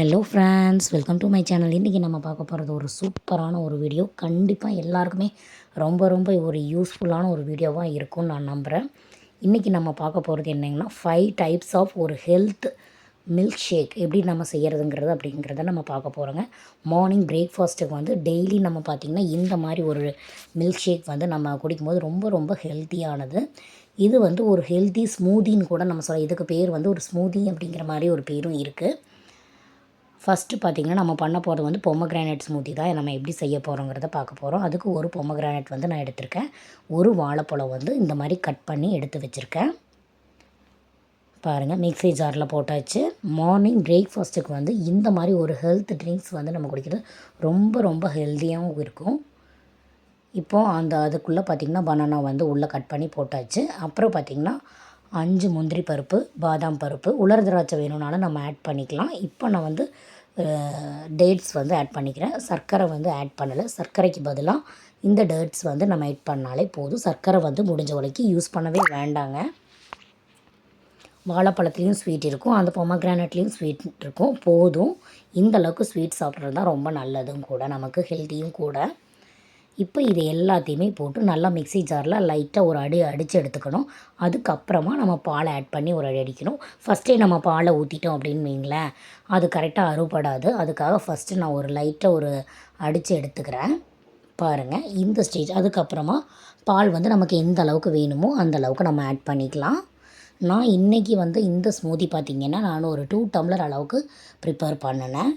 Hello friends welcome to my channel இன்றைக்கி நம்ம பார்க்க போகிறது ஒரு சூப்பரான ஒரு வீடியோ கண்டிப்பாக எல்லாருக்குமே ரொம்ப ரொம்ப ஒரு யூஸ்ஃபுல்லான ஒரு வீடியோவாக இருக்கும்னு நான் நம்புகிறேன் இன்றைக்கி நம்ம பார்க்க போகிறது என்னங்கன்னா ஃபைவ் டைப்ஸ் ஆஃப் ஒரு ஹெல்த் மில்க் ஷேக் எப்படி நம்ம செய்கிறதுங்கிறது அப்படிங்கிறத நம்ம பார்க்க போகிறோங்க மார்னிங் பிரேக்ஃபாஸ்ட்டுக்கு வந்து டெய்லி நம்ம பார்த்திங்கன்னா இந்த மாதிரி ஒரு மில்க் ஷேக் வந்து நம்ம குடிக்கும்போது ரொம்ப ரொம்ப ஹெல்த்தியானது இது வந்து ஒரு ஹெல்த்தி ஸ்மூதின்னு கூட நம்ம சொல்ல இதுக்கு பேர் வந்து ஒரு ஸ்மூதி அப்படிங்கிற மாதிரி ஒரு பேரும் இருக்குது ஃபஸ்ட்டு பார்த்திங்கன்னா நம்ம பண்ண போகிறது வந்து பொம்மக்ரானேட் ஸ்மூத்தி தான். நம்ம எப்படி செய்ய போகிறோங்கிறத பார்க்க போகிறோம் அதுக்கு ஒரு பொம்மக்ரானேட் வந்து நான் எடுத்திருக்கேன். ஒரு வாழைப்பழம் வந்து இந்த மாதிரி கட் பண்ணி எடுத்து வச்சுருக்கேன். பாருங்கள் மிக்ஸி ஜாரில் போட்டாச்சு. மார்னிங் பிரேக்ஃபாஸ்ட்டுக்கு வந்து இந்த மாதிரி ஒரு ஹெல்த் ட்ரிங்க்ஸ் வந்து நம்ம குடிக்கிறது ரொம்ப ரொம்ப ஹெல்த்தியாகவும் இருக்கும். இப்போது அந்த அதுக்குள்ளே பார்த்திங்கன்னா பனானா வந்து உள்ளே கட் பண்ணி போட்டாச்சு. அப்புறம் பார்த்திங்கன்னா அஞ்சு முந்திரி பருப்பு பாதாம் பருப்பு உலர் திராட்சை வேணும்னாலும் நம்ம ஆட் பண்ணிக்கலாம். இப்போ நான் வந்து டேட்ஸ் வந்து ஆட் பண்ணிக்கிறேன். சர்க்கரை வந்து ஆட் பண்ணலை. சர்க்கரைக்கு பதிலாக இந்த டேட்ஸ் வந்து நம்ம ஆட் பண்ணாலே போதும். சர்க்கரை வந்து முடிஞ்ச வரைக்கும் யூஸ் பண்ணவே வேண்டாங்க. வாழைப்பழத்துலேயும் ஸ்வீட் இருக்கும். அந்த பொமக்ரானட்லேயும் ஸ்வீட் இருக்கும். போதும். இந்த அளவுக்கு ஸ்வீட் சாப்பிட்றது தான் ரொம்ப நல்லதும் கூட. நமக்கு ஹெல்த்தியும் கூட. இப்போ இது எல்லாத்தையுமே போட்டு நல்லா மிக்ஸி ஜாரில் லைட்டாக ஒரு அடி அடித்து எடுத்துக்கணும். அதுக்கப்புறமா நம்ம பாலை ஆட் பண்ணி ஒரு அடி அடிக்கணும். ஃபஸ்ட்டே நம்ம பாலை ஊற்றிட்டோம் அப்படின்னு வைங்களேன். அது கரெக்டாக அறுபடாது. அதுக்காக ஃபஸ்ட்டு நான் ஒரு லைட்டாக ஒரு அடித்து எடுத்துக்கிறேன். பாருங்கள் இந்த ஸ்டேஜ் அதுக்கப்புறமா பால் வந்து நமக்கு எந்த அளவுக்கு வேணுமோ அந்த அளவுக்கு நம்ம ஆட் பண்ணிக்கலாம். நான் இன்றைக்கி வந்து இந்த ஸ்மூதி பார்த்திங்கன்னா நான் ஒரு டூ டம்ளர் அளவுக்கு ப்ரிப்பேர் பண்ணினேன்.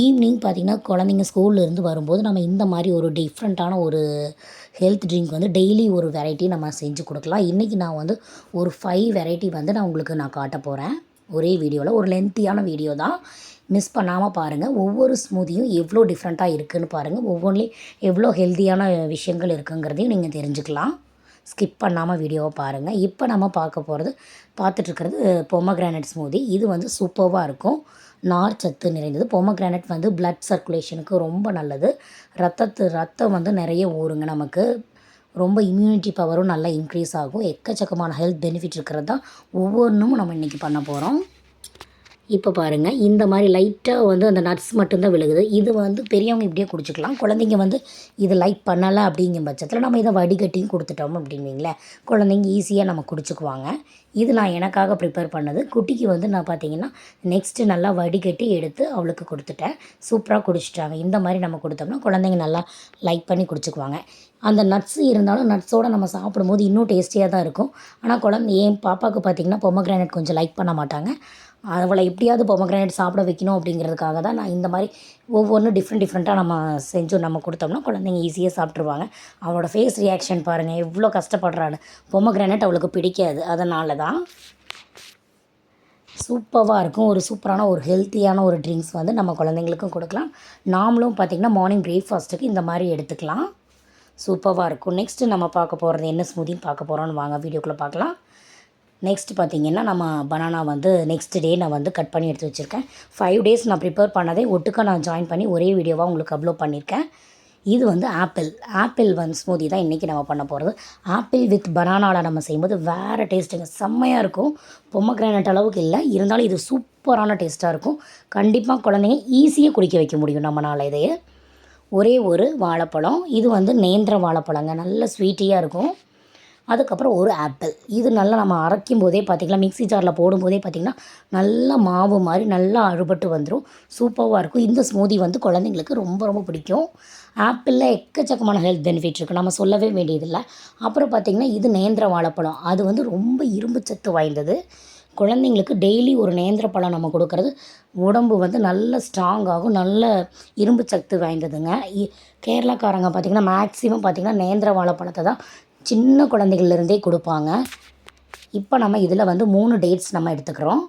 ஈவினிங் பார்த்திங்கன்னா குழந்தைங்க ஸ்கூல்லேருந்து வரும்போது நம்ம இந்த மாதிரி ஒரு டிஃப்ரெண்ட்டான ஒரு ஹெல்த் ட்ரிங்க் வந்து டெய்லி ஒரு வெரைட்டி நம்ம செஞ்சு கொடுக்கலாம். இன்றைக்கி நான் வந்து ஒரு ஃபைவ் வெரைட்டி வந்து நான் உங்களுக்கு நான் காட்ட போகிறேன் ஒரே வீடியோவில் ஒரு லென்த்தியான வீடியோ தான். மிஸ் பண்ணாமல் பாருங்கள் ஒவ்வொரு ஸ்மூதியும் எவ்வளோ டிஃப்ரெண்ட்டாக இருக்குதுன்னு பாருங்கள் ஒவ்வொன்றிலையும் எவ்வளோ ஹெல்த்தியான விஷயங்கள் இருக்குங்கிறதையும் நீங்கள் தெரிஞ்சுக்கலாம். ஸ்கிப் பண்ணாமல் வீடியோவை பாருங்கள் இப்போ நம்ம பார்க்க போகிறது பார்த்துட்ருக்கிறது பொமக்ரானட் ஸ்மூதி இது வந்து சூப்பர்வாக இருக்கும். நார் சத்து நிறைந்தது. பொமக்ரானட் வந்து பிளட் சர்க்குலேஷனுக்கு ரொம்ப நல்லது. ரத்தத்து ரத்தம் வந்து நிறைய ஊறுங்க நமக்கு. ரொம்ப இம்யூனிட்டி பவரும் நல்லா இன்க்ரீஸ் ஆகும். எக்கச்சக்கமான ஹெல்த் பெனிஃபிட் இருக்கிறது தான் ஒவ்வொன்றும் நம்ம இன்றைக்கி பண்ண போகிறோம் இப்போ பாருங்கள் இந்த மாதிரி லைட்டாக வந்து அந்த நட்ஸ் மட்டும்தான் விழுகுது. இது வந்து பெரியவங்க இப்படியே குடிச்சிக்கலாம். குழந்தைங்க வந்து இது லைக் பண்ணலை அப்படிங்கிற பட்சத்தில் நம்ம இதை வடிகட்டியும் கொடுத்துட்டோம் அப்படின்வீங்களேன் குழந்தைங்க ஈஸியாக நம்ம குடிச்சுக்குவாங்க. இது நான் எனக்காக ப்ரிப்பேர் பண்ணது. குட்டிக்கு வந்து நான் பார்த்தீங்கன்னா நெக்ஸ்ட்டு நல்லா வடிகட்டி எடுத்து அவளுக்கு கொடுத்துட்டேன். சூப்பராக குடிச்சிட்டாங்க. இந்த மாதிரி நம்ம கொடுத்தோம்னா குழந்தைங்க நல்லா லைக் பண்ணி குடிச்சுக்குவாங்க. அந்த நட்ஸ் இருந்தாலும் நட்ஸோடு நம்ம சாப்பிடும்போது இன்னும் டேஸ்டியாக தான் இருக்கும். ஆனால் குழந்தை என் பாப்பாவுக்கு பார்த்திங்கன்னா பொம்மக்ரானட் கொஞ்சம் லைக் பண்ண மாட்டாங்க. அவளை எப்படியாவது பொமக்ரானேட் சாப்பிட வைக்கணும் அப்படிங்கிறதுக்காக தான் நான் இந்த மாதிரி ஒவ்வொன்றும் டிஃப்ரெண்ட் டிஃப்ரெண்ட்டாக நம்ம செஞ்சு நம்ம கொடுத்தோம்னா குழந்தைங்க ஈஸியாக சாப்பிட்ருவாங்க அவளோட ஃபேஸ் ரியாக்ஷன் பாருங்கள் எவ்வளோ கஷ்டப்படுறாள். பொமக்ரானேட் அவளுக்கு பிடிக்காது. அதனால தான் சூப்பராக இருக்கும். ஒரு சூப்பரான ஒரு ஹெல்த்தியான ஒரு ட்ரிங்க்ஸ் வந்து நம்ம குழந்தைங்களுக்கும் கொடுக்கலாம். நாமளும் பார்த்திங்கன்னா மார்னிங் பிரேக்ஃபாஸ்ட்டுக்கு இந்த மாதிரி எடுத்துக்கலாம். சூப்பராக இருக்கும். நெக்ஸ்ட்டு நம்ம பார்க்க போகிறது என்ன ஸ்மூதின்னு பார்க்க போகிறோன்னு வாங்க வீடியோக்குள்ளே பார்க்கலாம். நெக்ஸ்ட் பார்த்திங்கன்னா நம்ம பனானா வந்து நெக்ஸ்ட் டே நான் வந்து கட் பண்ணி எடுத்து வச்சுருக்கேன். ஃபைவ் டேஸ் நான் ப்ரிப்பேர் பண்ணதே ஒட்டுக்க நான் ஜாயின் பண்ணி ஒரே வீடியோவாக உங்களுக்கு அப்லோட் பண்ணியிருக்கேன் இது வந்து ஆப்பிள் ஆப்பிள் வந்து ஸ்மூதி தான் இன்றைக்கி நம்ம பண்ண போகிறது ஆப்பிள் வித் பனானாவில் நம்ம செய்யும்போது வேறு டேஸ்ட்டுங்க செம்மையாக இருக்கும். பொம்மக்ரானட் அளவுக்கு இல்லை. இருந்தாலும் இது சூப்பரான டேஸ்ட்டாக இருக்கும். கண்டிப்பாக குழந்தைங்க ஈஸியாக குடிக்க வைக்க முடியும் நம்மளால் இதையே. ஒரே ஒரு வாழைப்பழம். இது வந்து நேந்திர வாழைப்பழங்க. நல்ல ஸ்வீட்டியாக இருக்கும். அதுக்கப்புறம் ஒரு ஆப்பிள் இது நல்லா நம்ம அரைக்கும் போதே பார்த்திங்கன்னா மிக்ஸி ஜாரில் போடும்போதே பார்த்திங்கன்னா நல்லா மாவு மாதிரி நல்லா அழுபட்டு வந்துடும் சூப்பராக இருக்கும். இந்த ஸ்மூதி வந்து குழந்தைங்களுக்கு ரொம்ப ரொம்ப பிடிக்கும். ஆப்பிளில் எக்கச்சக்கமான ஹெல்த் பெனிஃபிட் இருக்குது நம்ம சொல்லவே வேண்டியதில்லை. அப்புறம் பார்த்திங்கன்னா இது நேந்திர வாழைப்பழம். அது வந்து ரொம்ப இரும்பு சத்து வாய்ந்தது. குழந்தைங்களுக்கு டெய்லி ஒரு நேந்திர பழம் நம்ம கொடுக்கறது. உடம்பு வந்து நல்ல ஸ்ட்ராங் ஆகும். நல்ல இரும்பு சக்தி வாய்ந்ததுங்க. கேரளாக்காரங்க பார்த்திங்கன்னா மேக்ஸிமம் பார்த்திங்கன்னா நேந்திர வாழைப்பழத்தை தான் சின்ன குழந்தைகள்லேருந்தே கொடுப்பாங்க. இப்போ நம்ம இதில் வந்து மூணு டேட்ஸ் நம்ம எடுத்துக்கிறோம்.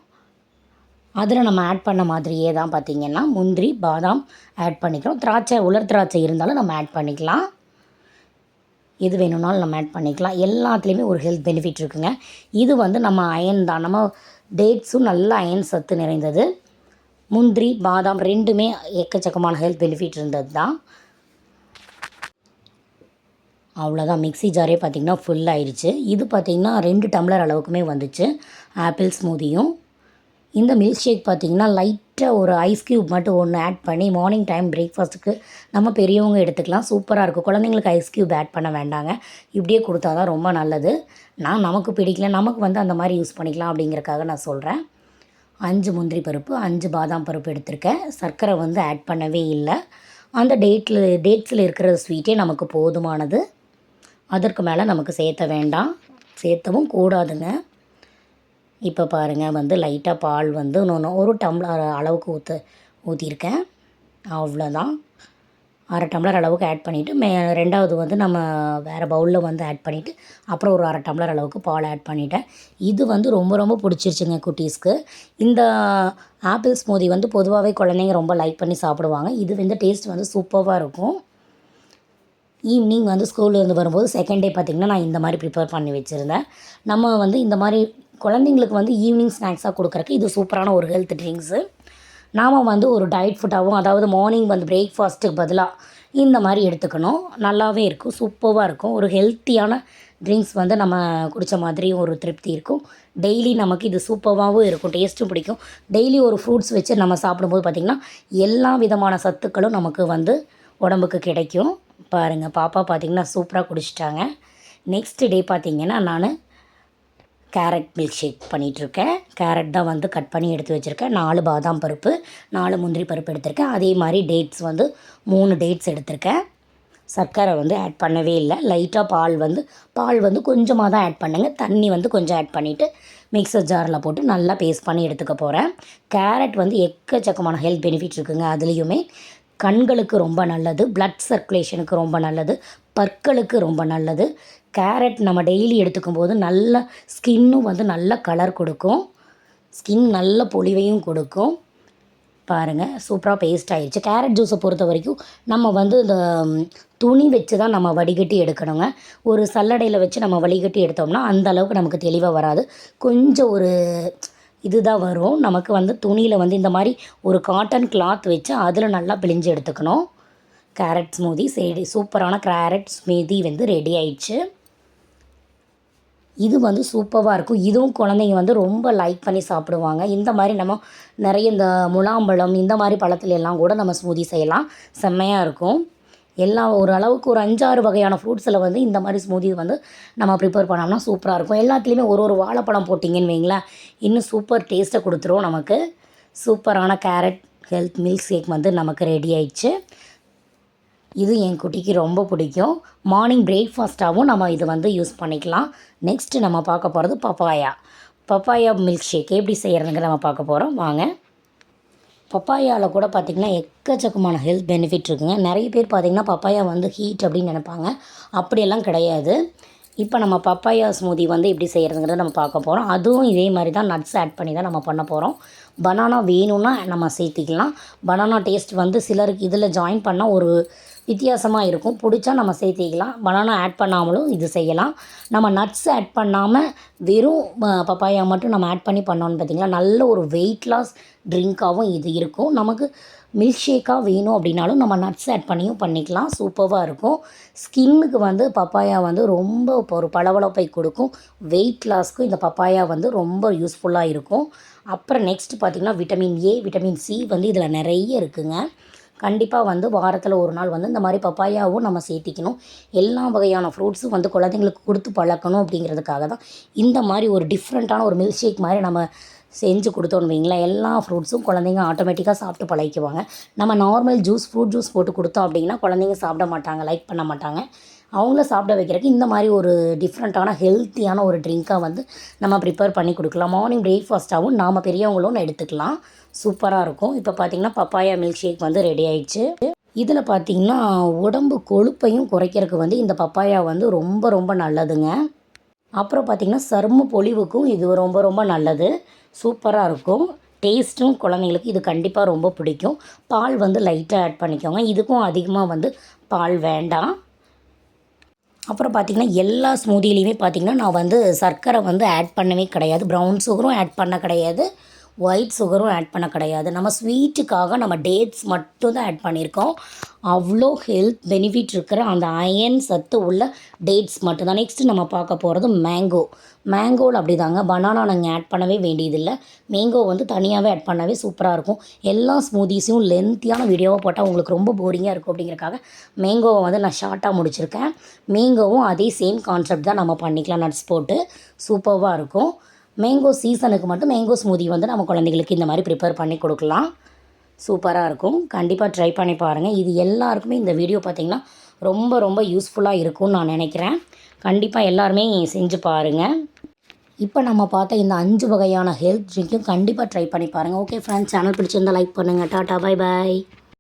அதில் நம்ம ஆட் பண்ண மாதிரியே தான் பார்த்திங்கன்னா முந்திரி பாதாம் ஆட் பண்ணிக்கிறோம். திராட்சை உலர் திராட்சை இருந்தாலும் நம்ம ஆட் பண்ணிக்கலாம். எது வேணும்னாலும் நம்ம ஆட் பண்ணிக்கலாம். எல்லாத்துலேயுமே ஒரு ஹெல்த் பெனிஃபிட் இருக்குங்க. இது வந்து நம்ம அயன் தான். நம்ம டேட்ஸும் நல்ல அயன் சத்து நிறைந்தது. முந்திரி பாதாம் ரெண்டுமே எக்கச்சக்கமான ஹெல்த் பெனிஃபிட் இருந்தது தான். அவ்வளோதான் மிக்ஸி ஜாரே பார்த்திங்கன்னா ஃபுல் ஆயிடுச்சு இது பார்த்திங்கன்னா ரெண்டு டம்ளர் அளவுக்குமே வந்துச்சு. ஆப்பிள் ஸ்மூதியும் இந்த மில்க் ஷேக் பார்த்திங்கன்னா லைட் லைட்டாக ஒரு ஐஸ் க்யூப் மட்டும் ஒன்று ஆட் பண்ணி மார்னிங் டைம் பிரேக்ஃபாஸ்ட்டுக்கு நம்ம பெரியவங்க எடுத்துக்கலாம். சூப்பராக இருக்கும். குழந்தைங்களுக்கு ஐஸ் க்யூப் ஆட் பண்ண வேண்டாங்க. இப்படியே கொடுத்தா தான் ரொம்ப நல்லது. நான் நமக்கு பிடிக்கல. நமக்கு வந்து அந்த மாதிரி யூஸ் பண்ணிக்கலாம் அப்படிங்கிறக்காக நான் சொல்கிறேன் அஞ்சு முந்திரி பருப்பு அஞ்சு பாதாம் பருப்பு எடுத்திருக்கேன். சர்க்கரை வந்து ஆட் பண்ணவே இல்லை. அந்த டேட்டில் டேட்ஸில் இருக்கிற ஸ்வீட்டே நமக்கு போதுமானது. அதற்கு மேலே நமக்கு சேர்த்த வேண்டாம். சேர்த்தவும் கூடாதுங்க. இப்போ பாருங்கள் வந்து லைட்டாக பால் வந்து இன்னொன்று ஒரு டம்ளர் அளவுக்கு ஊற்று ஊற்றிருக்கேன் அவ்வளோதான் அரை டம்ளர் அளவுக்கு ஆட் பண்ணிவிட்டு மே ரெண்டாவது வந்து நம்ம வேறு பவுலில் வந்து ஆட் பண்ணிவிட்டு அப்புறம் ஒரு அரை டம்ளர் அளவுக்கு பால் ஆட் பண்ணிட்டேன். இது வந்து ரொம்ப ரொம்ப பிடிச்சிருச்சுங்க குட்டீஸ்க்கு. இந்த ஆப்பிள் ஸ்மூதி வந்து பொதுவாகவே குழந்தைங்க ரொம்ப லைக் பண்ணி சாப்பிடுவாங்க. இது வந்து டேஸ்ட் வந்து சூப்பராக இருக்கும். ஈவினிங் வந்து ஸ்கூல்லேருந்து வரும்போது செகண்ட் டே பார்த்திங்கன்னா நான் இந்த மாதிரி ப்ரிப்பேர் பண்ணி வச்சுருந்தேன். நம்ம வந்து இந்த மாதிரி குழந்தைங்களுக்கு வந்து ஈவினிங் ஸ்நாக்ஸாக கொடுக்குறக்கு இது சூப்பரான ஒரு ஹெல்த் ட்ரிங்க்ஸு நாம் வந்து ஒரு டயட் ஃபுட்டாகவும் அதாவது மார்னிங் வந்து பிரேக்ஃபாஸ்ட்டுக்கு பதிலாக இந்த மாதிரி எடுத்துக்கணும். நல்லாவே இருக்கும் சூப்பராக இருக்கும். ஒரு ஹெல்த்தியான ட்ரிங்க்ஸ் வந்து நம்ம குடித்த மாதிரி ஒரு திருப்தி இருக்கும். டெய்லி நமக்கு இது சூப்பராகவும் இருக்கும் டேஸ்ட்டும் பிடிக்கும். டெய்லி ஒரு ஃப்ரூட்ஸ் வச்சு நம்ம சாப்பிடும்போது பார்த்திங்கன்னா எல்லா விதமான சத்துக்களும் நமக்கு வந்து உடம்புக்கு கிடைக்கும். பாருங்கள் பாப்பா பார்த்திங்கன்னா சூப்பராக குடிச்சிட்டாங்க. நெக்ஸ்ட் டே பார்த்திங்கன்னா நான் கேரட் மில்க் ஷேக் பண்ணிகிட்ருக்கேன் கேரட் தான் வந்து கட் பண்ணி எடுத்து வச்சுருக்கேன். நாலு பாதாம் பருப்பு நாலு முந்திரி பருப்பு எடுத்திருக்கேன். அதே மாதிரி டேட்ஸ் வந்து மூணு டேட்ஸ் எடுத்திருக்கேன். சர்க்கரை வந்து ஆட் பண்ணவே இல்லை. லைட்டாக பால் வந்து பால் வந்து கொஞ்சமாக தான் ஆட் பண்ணுங்க. தண்ணி வந்து கொஞ்சம் ஆட் பண்ணிவிட்டு மிக்சர் ஜாரில் போட்டு நல்லா பேஸ்ட் பண்ணி எடுத்துக்க போகிறேன் கேரட் வந்து எக்கச்சக்கமான ஹெல்த் பெனிஃபிட் இருக்குங்க. அதுலேயுமே கண்களுக்கு ரொம்ப நல்லது பிளட் சர்க்குலேஷனுக்கு ரொம்ப நல்லது பற்களுக்கு ரொம்ப நல்லது. கேரட் நம்ம டெய்லி எடுத்துக்கும் போது நல்ல ஸ்கின்னும் வந்து நல்ல கலர் கொடுக்கும். ஸ்கின் நல்ல பொலிவையும் கொடுக்கும். பாருங்கள் சூப்பராக பேஸ்ட் ஆயிடுச்சு கேரட் ஜூஸை பொறுத்த வரைக்கும் நம்ம வந்து இந்த துணி வச்சு தான் நம்ம வடிகட்டி எடுக்கணுங்க. ஒரு சல்லடையில் வச்சு நம்ம வடிகட்டி எடுத்தோம்னா அந்த அளவுக்கு நமக்கு தெளிவாக வராது. கொஞ்சம் ஒரு இதுதான் வரும். நமக்கு வந்து துணியில் வந்து இந்த மாதிரி ஒரு காட்டன் கிளாத் வச்சு அதில் நல்லா பிழிஞ்சு எடுத்துக்கணும். கேரட் ஸ்மூதி சரி சூப்பரான கேரட் ஸ்மூதி வந்து ரெடி ஆயிடுச்சு. இது வந்து சூப்பராக இருக்கும். இதுவும் குழந்தைங்க வந்து ரொம்ப லைக் பண்ணி சாப்பிடுவாங்க. இந்த மாதிரி நம்ம நிறைய இந்த முலாம்பழம் இந்த மாதிரி பழத்துலலாம் கூட நம்ம ஸ்மூதி செய்யலாம். செம்மையாக இருக்கும். எல்லா ஒரு அளவுக்கு ஒரு அஞ்சாறு வகையான ஃப்ரூட்ஸில் வந்து இந்த மாதிரி ஸ்மூதி வந்து நம்ம ப்ரிப்பேர் பண்ணோம்னா சூப்பராக இருக்கும். எல்லாத்துலேயுமே ஒரு ஒரு வாழைப்பழம் போட்டிங்கன்னு வைங்களேன் இன்னும் சூப்பர் டேஸ்ட்டை கொடுத்துரும் நமக்கு. சூப்பரான கேரட் ஹெல்த் மில்க் ஷேக் வந்து நமக்கு ரெடி ஆயிடுச்சு. இது என் குட்டிக்கு ரொம்ப பிடிக்கும். மார்னிங் பிரேக்ஃபாஸ்ட்டாகவும் நம்ம இது வந்து யூஸ் பண்ணிக்கலாம். நெக்ஸ்ட்டு நம்ம பார்க்க போகிறது பப்பாயா பப்பாயா மில்க் ஷேக் எப்படி செய்கிறதுங்க நம்ம பார்க்க போகிறோம் வாங்க. பப்பாயாவில் கூட பார்த்திங்கன்னா எக்கச்சக்கமான ஹெல்த் பெனிஃபிட் இருக்குங்க. நிறைய பேர் பார்த்திங்கன்னா பப்பாயா வந்து ஹீட் அப்படின்னு நினைப்பாங்க. அப்படியெல்லாம் கிடையாது. இப்போ நம்ம பப்பாயா ஸ்மூதி வந்து எப்படி செய்கிறதுங்கிறத நம்ம பார்க்க போகிறோம் அதுவும் இதே மாதிரி தான் நட்ஸ் ஆட் பண்ணி தான் நம்ம பண்ண போகிறோம் பனானா வேணும்னா நம்ம சேர்த்திக்கலாம். பனானா டேஸ்ட் வந்து சிலருக்கு இதில் ஜாயின் பண்ணால் ஒரு வித்தியாசமாக இருக்கும். பிடிச்சா நம்ம சேர்த்திக்கலாம் பனானா ஆட் பண்ணாமலும் இது செய்யலாம். நம்ம நட்ஸ் ஆட் பண்ணாமல் வெறும் பப்பாயா மட்டும் நம்ம ஆட் பண்ணி பண்ணோன்னு பார்த்தீங்களா நல்ல ஒரு வெயிட் லாஸ் ட்ரிங்க்காகவும் இது இருக்கும். நமக்கு மில்க் ஷேக்காக வேணும் அப்படின்னாலும் நம்ம நட்ஸ் ஆட் பண்ணியும் பண்ணிக்கலாம். சூப்பராக இருக்கும். ஸ்கின்னுக்கு வந்து பப்பாயா வந்து ரொம்ப இப்போ ஒரு பளபளப்பை கொடுக்கும். வெயிட் லாஸ்க்கு இந்த பப்பாயா வந்து ரொம்ப யூஸ்ஃபுல்லாக இருக்கும். அப்புறம் நெக்ஸ்ட் பார்த்திங்கன்னா விட்டமின் ஏ விட்டமின் சி வந்து இதில் நிறைய இருக்குங்க. கண்டிப்பாக வந்து வாரத்தில் ஒரு நாள் வந்து இந்த மாதிரி பப்பாயாவும் நம்ம சேர்த்திக்கணும். எல்லா வகையான ஃப்ரூட்ஸும் வந்து குழந்தைங்களுக்கு கொடுத்து பழக்கணும் அப்படிங்கிறதுக்காக தான் இந்த மாதிரி ஒரு டிஃப்ரெண்ட்டான ஒரு மில்க் ஷேக் மாதிரி நம்ம செஞ்சு கொடுத்தோன்னு வைங்களேன். எல்லா ஃப்ரூட்ஸும் குழந்தைங்க ஆட்டோமேட்டிக்காக சாப்பிட்டு பழகிக்குவாங்க. நம்ம நார்மல் ஜூஸ் ஃப்ரூட் ஜூஸ் போட்டு கொடுத்தோம் அப்படின்னா குழந்தைங்க சாப்பிட மாட்டாங்க லைக் பண்ண மாட்டாங்க. அவங்கள சாப்பிட வைக்கிறதுக்கு இந்த மாதிரி ஒரு டிஃப்ரெண்ட்டான ஹெல்த்தியான ஒரு ட்ரிங்க்காக வந்து நம்ம ப்ரிப்பேர் பண்ணி கொடுக்கலாம். மார்னிங் பிரேக்ஃபாஸ்ட்டாகவும் நாம் பெரியவங்களும் எடுத்துக்கலாம். சூப்பராக இருக்கும். இப்போ பார்த்திங்கன்னா பப்பாயா மில்க் ஷேக் வந்து ரெடி ஆயிடுச்சு. இதில் பார்த்திங்கன்னா உடம்பு கொழுப்பையும் குறைக்கிறதுக்கு வந்து இந்த பப்பாயா வந்து ரொம்ப ரொம்ப நல்லதுங்க. அப்புறம் பார்த்திங்கன்னா சரும பொலிவுக்கும் இது ரொம்ப ரொம்ப நல்லது. சூப்பராக இருக்கும். டேஸ்ட்டும் குழந்தைங்களுக்கு இது கண்டிப்பாக ரொம்ப பிடிக்கும். பால் வந்து லைட்டாக ஆட் பண்ணிக்கோங்க. இதுக்கும் அதிகமாக வந்து பால் வேண்டாம். அப்புறம் பார்த்திங்கன்னா எல்லா ஸ்மூதிலையுமே பார்த்திங்கன்னா நான் வந்து சர்க்கரை வந்து ஆட் பண்ணவே கிடையாது. ப்ரௌன் சுகரும் ஆட் பண்ண கிடையாது. ஒயிட் சுகரும் ஆட் பண்ண கிடையாது. நம்ம ஸ்வீட்டுக்காக நம்ம டேட்ஸ் மட்டும் தான் ஆட் பண்ணியிருக்கோம். அவ்வளோ ஹெல்த் பெனிஃபிட் இருக்கிற அந்த அயன் சத்து உள்ள டேட்ஸ் மட்டும்தான். நெக்ஸ்ட்டு நம்ம பார்க்க போகிறது மேங்கோ மேங்கோவில் அப்படி தாங்க பனானா நாங்கள் ஆட் பண்ணவே வேண்டியதில்லை. மேங்கோ வந்து தனியாகவே ஆட் பண்ணவே சூப்பராக இருக்கும். எல்லா ஸ்மூதிஸையும் லென்த்தியான வீடியோவாக போட்டால் உங்களுக்கு ரொம்ப போரிங்காக இருக்கும் அப்படிங்கிறக்காக மேங்கோவை வந்து நான் ஷார்ட்டாக முடிச்சிருக்கேன். மேங்கோவும் அதே சேம் கான்செப்ட் தான் நம்ம பண்ணிக்கலாம். நட்ஸ் போட்டு சூப்பராக இருக்கும். மேங்கோ சீசனுக்கு மட்டும் மேங்கோ ஸ்மூதி வந்து நம்ம குழந்தைகளுக்கு இந்த மாதிரி ப்ரிப்பேர் பண்ணி கொடுக்கலாம். சூப்பராக இருக்கும். கண்டிப்பாக ட்ரை பண்ணி பாருங்கள் இது எல்லாருக்குமே இந்த வீடியோ பார்த்திங்கன்னா ரொம்ப ரொம்ப யூஸ்ஃபுல்லாக இருக்கும்னு நான் நினைக்கிறேன். கண்டிப்பாக எல்லாருமே செஞ்சு பாருங்கள் இப்போ நம்ம பார்த்த இந்த அஞ்சு வகையான ஹெல்த் ட்ரிங்க்கும் கண்டிப்பாக ட்ரை பண்ணி பாருங்கள் ஓகே ஃப்ரெண்ட்ஸ் சேனல் பிடிச்சிருந்தால் லைக் பண்ணுங்கள் டாட்டா பை பாய்